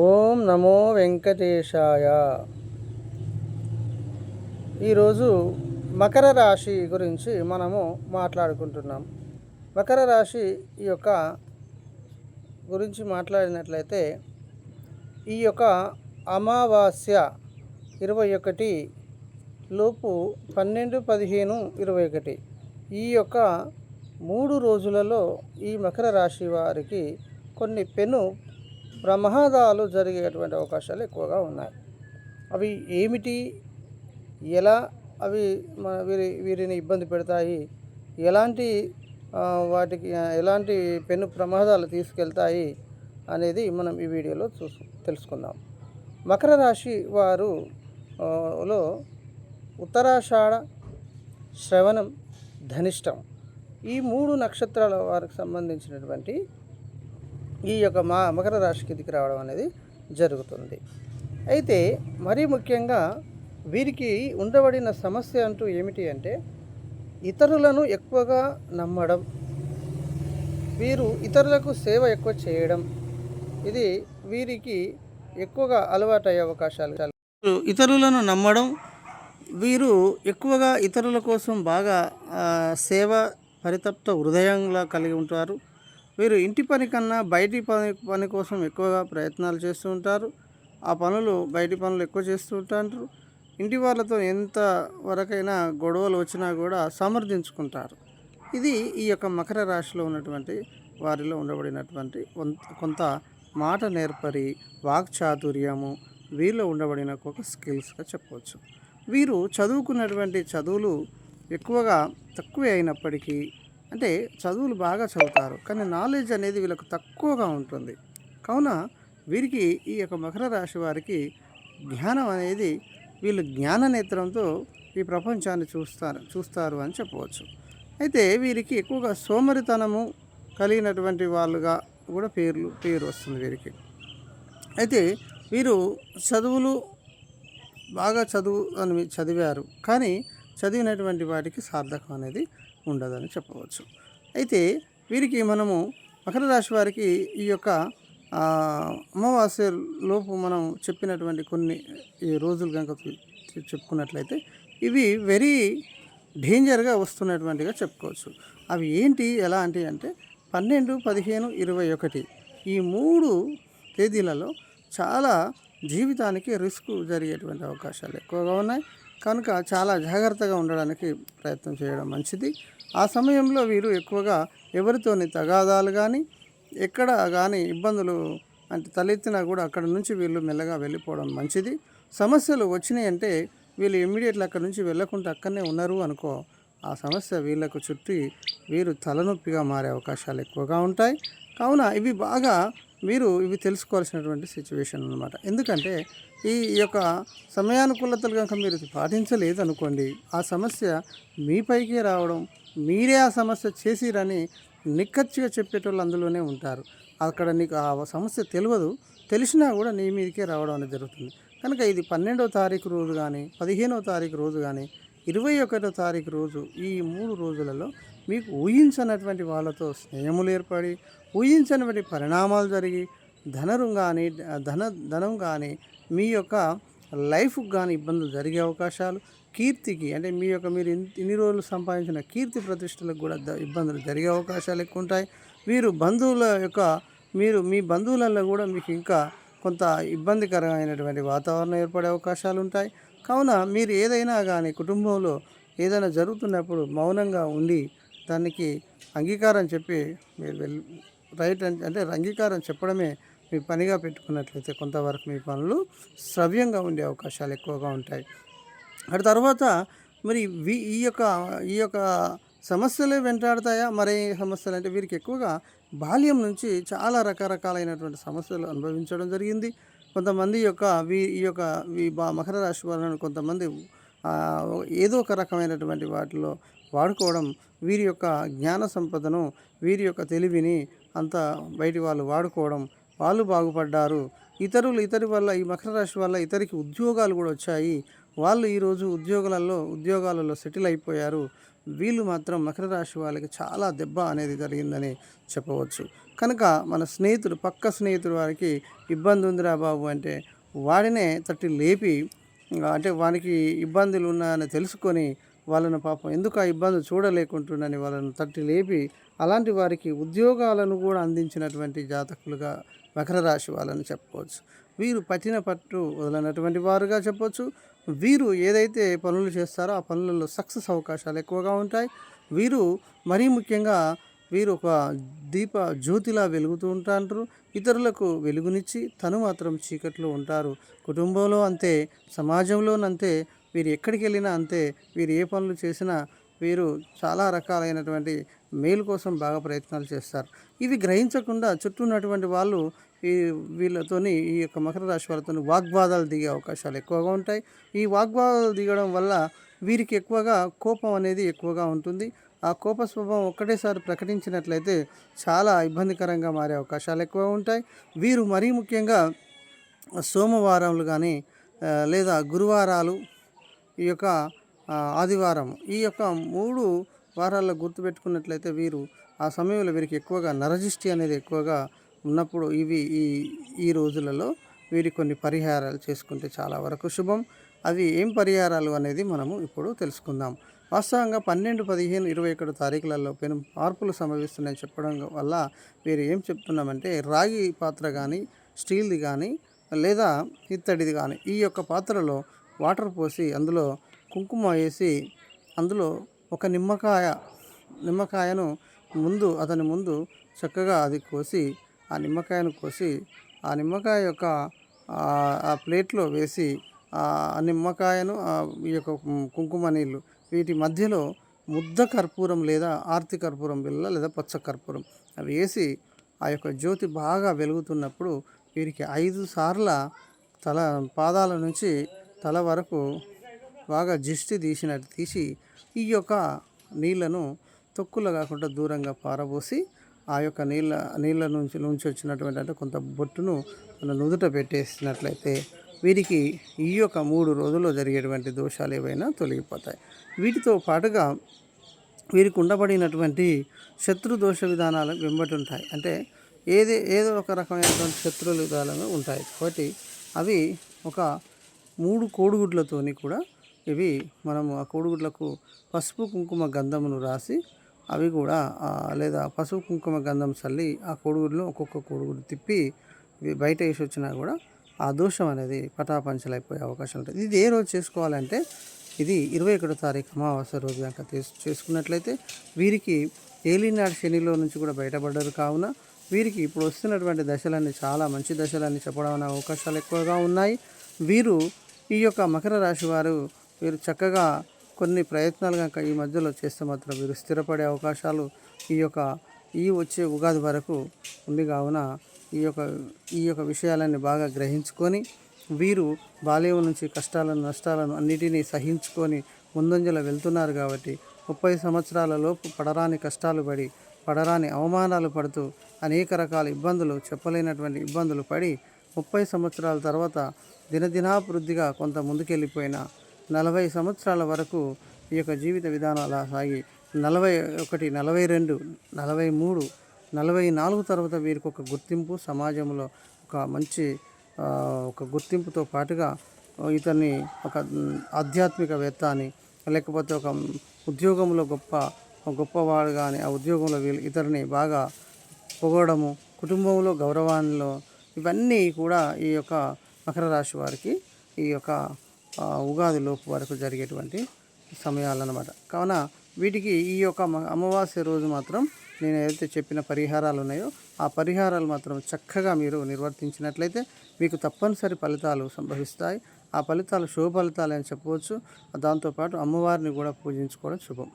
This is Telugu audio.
ఓం నమో వెంకటేశాయ. ఈరోజు మకర రాశి గురించి మనము మాట్లాడుకుంటున్నాం. మకర రాశి ఈ యొక్క గురించి మాట్లాడినట్లయితే ఈ యొక్క అమావాస్య ఇరవై ఒకటి లోపు పన్నెండు పదిహేను ఇరవై ఒకటి. ఈ యొక్క మూడు రోజులలో ఈ మకర రాశి వారికి కొన్ని పెను ప్రమాదాలు జరిగేటువంటి అవకాశాలు ఎక్కువగా ఉన్నాయి. అవి ఏమిటి? ఎలా అవి మన వీరి వీరిని ఇబ్బంది పెడతాయి? ఎలాంటి వాటికి ఎలాంటి పెను ప్రమాదాలు తీసుకెళ్తాయి? అనేది మనం ఈ వీడియోలో చూసు తెలుసుకుందాం. మకర రాశి వారు లో ఉత్తరాషాఢ శ్రవణం ధనిష్టం. ఈ మూడు నక్షత్రాల వారికి సంబంధించినటువంటి ఈ యొక్క మా మకర రాశి కిందికి రావడం అనేది జరుగుతుంది. అయితే మరీ ముఖ్యంగా వీరికి ఉండబడిన సమస్య అంటూ ఏమిటి అంటే ఇతరులను ఎక్కువగా నమ్మడం వీరు ఇతరులకు సేవ ఎక్కువ చేయడం. ఇది వీరికి ఎక్కువగా అలవాటయ్యే అవకాశాలు చాలా. ఇతరులను నమ్మడం వీరు ఎక్కువగా ఇతరుల కోసం బాగా సేవ పరితప్త హృదయంగా కలిగి ఉంటారు. వీరు ఇంటి పని కన్నా బయటి పని పని కోసం ఎక్కువగా ప్రయత్నాలు చేస్తూ ఉంటారు. ఆ పనులు బయటి పనులు ఎక్కువ చేస్తూ ఉంటారు. ఇంటి వాళ్ళతో ఎంత వరకైనా గొడవలు వచ్చినా కూడా సమర్థించుకుంటారు. ఇది ఈ యొక్క మకర రాశిలో ఉన్నటువంటి వారిలో ఉండబడినటువంటి కొంత- కొంత మాట నేర్పరి వాక్చాతుర్యము వీరిలో ఉండబడిన ఒక స్కిల్స్గా చెప్పవచ్చు. వీరు చదువుకున్నటువంటి చదువులు ఎక్కువగా తక్కువే అయినప్పటికీ అంటే చదువులు బాగా చదువుతారు కానీ నాలెడ్జ్ అనేది వీళ్ళకు తక్కువగా ఉంటుంది. కావున వీరికి ఈ యొక్క మకర రాశి వారికి జ్ఞానం అనేది వీళ్ళు జ్ఞాన నేత్రంతో ఈ ప్రపంచాన్ని చూస్తారు చూస్తారు అని చెప్పవచ్చు. అయితే వీరికి ఎక్కువగా సోమరితనము కలిగినటువంటి వాళ్ళుగా కూడా పేర్లు పేరు వస్తుంది వీరికి. అయితే వీరు చదువులు బాగా చదువు అని చదివారు కానీ చదివినటువంటి వాటికి సార్థకం అనేది ఉండదని చెప్పవచ్చు. అయితే వీరికి మనము మకర రాశి వారికి ఈ యొక్క అమావాస్య లోపు మనం చెప్పినటువంటి కొన్ని రోజులు కనుక చెప్పుకున్నట్లయితే ఇవి వెరీ డేంజర్గా వస్తున్నటువంటిగా చెప్పుకోవచ్చు. అవి ఏంటి ఎలా అంటే అంటే పన్నెండు పదిహేను ఇరవై ఒకటి ఈ మూడు తేదీలలో చాలా జీవితానికి రిస్క్ జరిగేటువంటి అవకాశాలు ఎక్కువగా ఉన్నాయి. కనుక చాలా జాగ్రత్తగా ఉండడానికి ప్రయత్నం చేయడం మంచిది. ఆ సమయంలో వీరు ఎక్కువగా ఎవరితోని తగాదాలు కానీ ఎక్కడ కానీ ఇబ్బందులు అంటే తలెత్తినా కూడా అక్కడ నుంచి వీళ్ళు మెల్లగా వెళ్ళిపోవడం మంచిది. సమస్యలు వచ్చినాయంటే వీళ్ళు ఇమ్మీడియట్లీ అక్కడ నుంచి వెళ్ళకుండా అక్కడనే ఉన్నారు అనుకో ఆ సమస్య వీళ్ళకు చుట్టి వీరు తలనొప్పిగా మారే అవకాశాలు ఎక్కువగా ఉంటాయి. కావున ఇవి బాగా మీరు ఇవి తెలుసుకోవాల్సినటువంటి సిచ్యువేషన్ అనమాట ఎందుకంటే ఈ యొక్క సమయానుకూలతలు కనుక మీరు పాటించలేదు అనుకోండి ఆ సమస్య మీపైకే రావడం మీరే ఆ సమస్య చేసిరని నిక్కచ్చిగా చెప్పేటోళ్ళు అందులోనే ఉంటారు. అక్కడ నీకు ఆ సమస్య తెలియదు తెలిసినా కూడా నీ మీదకే రావడం అనేది జరుగుతుంది. కనుక ఇది పన్నెండవ తారీఖు రోజు కానీ పదిహేనవ తారీఖు రోజు కానీ ఇరవై ఒకటో తారీఖు రోజు ఈ మూడు రోజులలో మీకు ఊహించనటువంటి వాళ్ళతో స్నేహములు ఏర్పడి ఊహించనటువంటి పరిణామాలు జరిగి ధనరు కానీ ధన ధనం కానీ మీ యొక్క లైఫ్కి కానీ ఇబ్బందులు జరిగే అవకాశాలు కీర్తికి అంటే మీ యొక్క మీరు ఇన్- ఇన్ని రోజులు సంపాదించిన కీర్తి ప్రతిష్టలకు కూడా ఇబ్బందులు జరిగే అవకాశాలు ఎక్కువ ఉంటాయి మీరు బంధువుల యొక్క మీరు మీ బంధువులలో కూడా మీకు ఇంకా కొంత ఇబ్బందికరమైనటువంటి వాతావరణం ఏర్పడే అవకాశాలు ఉంటాయి. కావున మీరు ఏదైనా కానీ కుటుంబంలో ఏదైనా జరుగుతున్నప్పుడు మౌనంగా ఉండి దానికి అంగీకారం చెప్పి మీరు వెళ్ళి రైట్ అంటే అంటే అంగీకారం చెప్పడమే మీ పనిగా పెట్టుకున్నట్లయితే కొంతవరకు మీ పనులు శ్రవ్యంగా ఉండే అవకాశాలు ఎక్కువగా ఉంటాయి. అటు తర్వాత మరి వీ ఈ యొక్క ఈ యొక్క సమస్యలే వెంటాడతాయా? మరే సమస్యలు అంటే వీరికి ఎక్కువగా బాల్యం నుంచి చాలా రకరకాలైనటువంటి సమస్యలు అనుభవించడం జరిగింది. కొంతమంది యొక్క వీ ఈ యొక్క ఈ బా మకర రాశి వాళ్ళని కొంతమంది ఏదో ఒక రకమైనటువంటి వాటిలో వాడుకోవడం వీరి యొక్క జ్ఞాన సంపదను వీరి యొక్క తెలివిని అంత బయటి వాళ్ళు వాడుకోవడం వాళ్ళు బాగుపడ్డారు. ఇతరులు ఇతరి వల్ల ఈ మకర రాశి వల్ల ఇతరికి ఉద్యోగాలు కూడా వచ్చాయి. వాళ్ళు ఈరోజు ఉద్యోగాలలో ఉద్యోగాలలో సెటిల్ అయిపోయారు. వీళ్ళు మాత్రం మకర రాశి వాళ్ళకి చాలా దెబ్బ అనేది జరిగిందని చెప్పవచ్చు. కనుక మన స్నేహితుడు పక్క స్నేహితుడు వారికి ఇబ్బంది ఉందిరా బాబు అంటే వాడినే తట్టి లేపి అంటే వానికి ఇబ్బందులు ఉన్నాయని తెలుసుకొని వాళ్ళను పాపం ఎందుకు ఆ ఇబ్బంది చూడలేకుంటుండని వాళ్ళను తట్టి లేపి అలాంటి వారికి ఉద్యోగాలను కూడా అందించినటువంటి జాతకులుగా మకర రాశి వాళ్ళని చెప్పవచ్చు. వీరు పట్టిన పట్టు వదలనటువంటి వారుగా చెప్పవచ్చు. వీరు ఏదైతే పనులు చేస్తారో ఆ పనులలో సక్సెస్ అవకాశాలు ఎక్కువగా ఉంటాయి. వీరు మరీ ముఖ్యంగా వీరు ఒక దీప జ్యోతిలా వెలుగుతూ ఉంటారు. ఇతరులకు వెలుగునిచ్చి తను మాత్రం చీకట్లో ఉంటారు. కుటుంబంలో అంతే సమాజంలోనంతే వీరు ఎక్కడికి వెళ్ళినా అంతే వీరు ఏ పనులు చేసినా వీరు చాలా రకాలైనటువంటి మేలు కోసం బాగా ప్రయత్నాలు చేస్తారు. ఇవి గ్రహించకుండా చుట్టూ ఉన్నటువంటి వాళ్ళు ఈ వీళ్ళతోని ఈ యొక్క మకర రాశి వాళ్ళతో వాగ్వాదాలు దిగే అవకాశాలు ఎక్కువగా ఉంటాయి. ఈ వాగ్వాదాలు దిగడం వల్ల వీరికి ఎక్కువగా కోపం అనేది ఎక్కువగా ఉంటుంది. ఆ కోప స్వభావం ఒక్కటేసారి ప్రకటించినట్లయితే చాలా ఇబ్బందికరంగా మారే అవకాశాలు ఎక్కువ ఉంటాయి. వీరు మరీ ముఖ్యంగా సోమవారాలు కానీ లేదా గురువారాలు ఈ యొక్క ఆదివారం. ఈ యొక్క మూడు వారాల్లో గుర్తుపెట్టుకున్నట్లయితే వీరు ఆ సమయంలో వీరికి ఎక్కువగా నరజిష్టి అనేది ఎక్కువగా ఉన్నప్పుడు ఇవి ఈ ఈ రోజులలో వీరి కొన్ని పరిహారాలు చేసుకుంటే చాలా వరకు శుభం. అవి ఏం పరిహారాలు అనేది మనము ఇప్పుడు తెలుసుకుందాం. వాస్తవంగా పన్నెండు పదిహేను ఇరవై ఒకటి తారీఖులలో పెను మార్పులు సంభవిస్తున్నాయని చెప్పడం వల్ల వీరు ఏం చెప్తున్నామంటే రాగి పాత్ర కానీ స్టీల్ది కానీ లేదా ఇత్తడిది కానీ ఈ యొక్క పాత్రలో వాటర్ పోసి అందులో కుంకుమ వేసి అందులో ఒక నిమ్మకాయ నిమ్మకాయను ముందు అతని ముందు చక్కగా అది కోసి ఆ నిమ్మకాయను కోసి ఆ నిమ్మకాయ యొక్క ఆ ప్లేట్లో వేసి ఆ నిమ్మకాయను ఈ యొక్క కుంకుమ నీళ్ళు వీటి మధ్యలో ముద్ద కర్పూరం లేదా ఆర్తి కర్పూరం బిళ్ళ లేదా పచ్చ కర్పూరం అవి వేసి ఆ యొక్క జ్యోతి బాగా వెలుగుతున్నప్పుడు వీరికి ఐదు సార్ల తల పాదాల నుంచి తల వరకు బాగా జిష్టి తీసినట్టు తీసి ఈ యొక్క నీళ్ళను తొక్కులు కాకుండా దూరంగా పారబోసి ఆ యొక్క నీళ్ళ నీళ్ళ నుంచి నుంచి వచ్చినటువంటి అంటే కొంత బొట్టును మన నుదుట పెట్టేసినట్లయితే వీరికి ఈ యొక్క మూడు రోజుల్లో జరిగేటువంటి దోషాలు ఏవైనా తొలగిపోతాయి. వీటితో పాటుగా వీరికి ఉండబడినటువంటి శత్రు దోష విధానాలు వెంబటి ఉంటాయి. అంటే ఏది ఏదో ఒక రకమైనటువంటి శత్రువుల విధానాలు ఉంటాయి. కాబట్టి అవి ఒక మూడు కోడిగుడ్లతోని కూడా ఇవి మనము ఆ కోడిగుడ్లకు పసుపు కుంకుమ గంధమును రాసి అవి కూడా లేదా పసుపు కుంకుమ గంధం చల్లి ఆ కోడిగుడ్లు ఒక్కొక్క కోడిగుడ్డు తిప్పి ఇవి బయట వేసి వచ్చినా కూడా ఆ దోషం అనేది పటాపంచలైపోయే అవకాశం ఉంటుంది. ఇది ఏ రోజు చేసుకోవాలంటే ఇది ఇరవై ఒకటో తారీఖు అమావాస్య రోజు కనుక చేసుకున్నట్లయితే వీరికి ఏలినాడు శనిలో నుంచి కూడా బయటపడ్డారు కావున వీరికి ఇప్పుడు వస్తున్నటువంటి దశలన్నీ చాలా మంచి దశలన్నీ చెప్పడం అనే అవకాశాలు ఎక్కువగా ఉన్నాయి. వీరు ఈ యొక్క మకర రాశి వారు వీరు చక్కగా కొన్ని ప్రయత్నాలు కనుక ఈ మధ్యలో చేస్తే మాత్రం వీరు స్థిరపడే అవకాశాలు ఈ యొక్క ఈ వచ్చే ఉగాది వరకు ఉంది కావున ఈ యొక్క ఈ యొక్క విషయాలన్నీ బాగా గ్రహించుకొని వీరు బాల్యం నుంచి కష్టాలను నష్టాలను అన్నిటినీ సహించుకొని ముందంజలో వెళ్తున్నారు కాబట్టి ముప్పై సంవత్సరాలలోపు పడరాని కష్టాలు పడి పడరాని అవమానాలు పడుతూ అనేక రకాల ఇబ్బందులు చెప్పలేనటువంటి ఇబ్బందులు పడి ముప్పై సంవత్సరాల తర్వాత దినదినాభివృద్ధిగా కొంత ముందుకెళ్ళిపోయిన నలభై సంవత్సరాల వరకు ఈ యొక్క జీవిత విధానం అలా సాగి నలభై ఒకటి నలభై రెండు నలభై మూడు నలభై నాలుగు తర్వాత వీరికి ఒక గుర్తింపు సమాజంలో ఒక మంచి ఒక గుర్తింపుతో పాటుగా ఇతన్ని ఒక ఆధ్యాత్మికవేత్త అని లేకపోతే ఒక ఉద్యోగంలో గొప్ప గొప్పవాడు కానీ ఆ ఉద్యోగంలో వీళ్ళు ఇతరుని బాగా పొగడము కుటుంబంలో గౌరవాల్లో ఇవన్నీ కూడా ఈ యొక్క మకర రాశి వారికి ఈ యొక్క ఉగాది లోపు వరకు జరిగేటువంటి సమయాలన్నమాట. కావున వీటికి ఈ యొక్క మ- అమావాస్య రోజు మాత్రం నేను ఏదైతే చెప్పిన పరిహారాలు ఉన్నాయో ఆ పరిహారాలు మాత్రం చక్కగా మీరు నిర్వర్తించినట్లయితే మీకు తప్పనిసరి ఫలితాలు సంభవిస్తాయి. ఆ ఫలితాలు శుభ ఫలితాలు అని చెప్పవచ్చు దాంతోపాటు అమ్మవారిని కూడా పూజించుకోవడం శుభం.